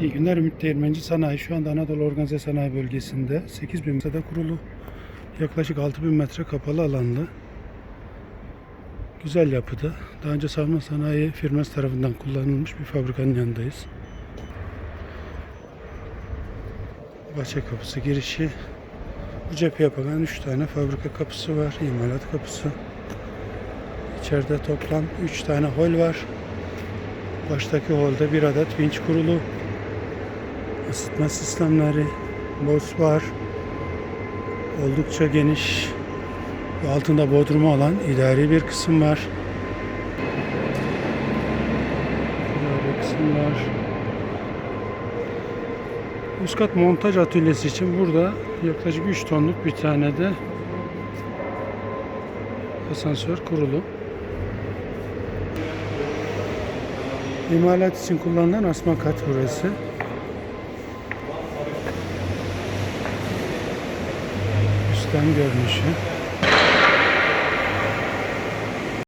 İyi günler Ümit Değirmenci Sanayi. Şu anda Anadolu Organize Sanayi Bölgesi'nde 8000 metrede kurulu yaklaşık 6000 metre kapalı alanda. Güzel yapıda. Daha önce savunma sanayi firması tarafından kullanılmış bir fabrikanın yanındayız. Bahçe kapısı girişi. Bu cepheye bakan 3 tane fabrika kapısı var. imalat kapısı. İçeride toplam 3 tane hol var. Baştaki holde bir adet vinç kurulu. Isıtma sistemleri, boss var. Oldukça geniş altında bodrumu olan idari bir kısım var. İdari kısım var. Üst kat montaj atölyesi için burada yaklaşık 3 tonluk bir tane de asansör kurulu. İmalat için kullanılan asma kat burası. Üstten görünüşü.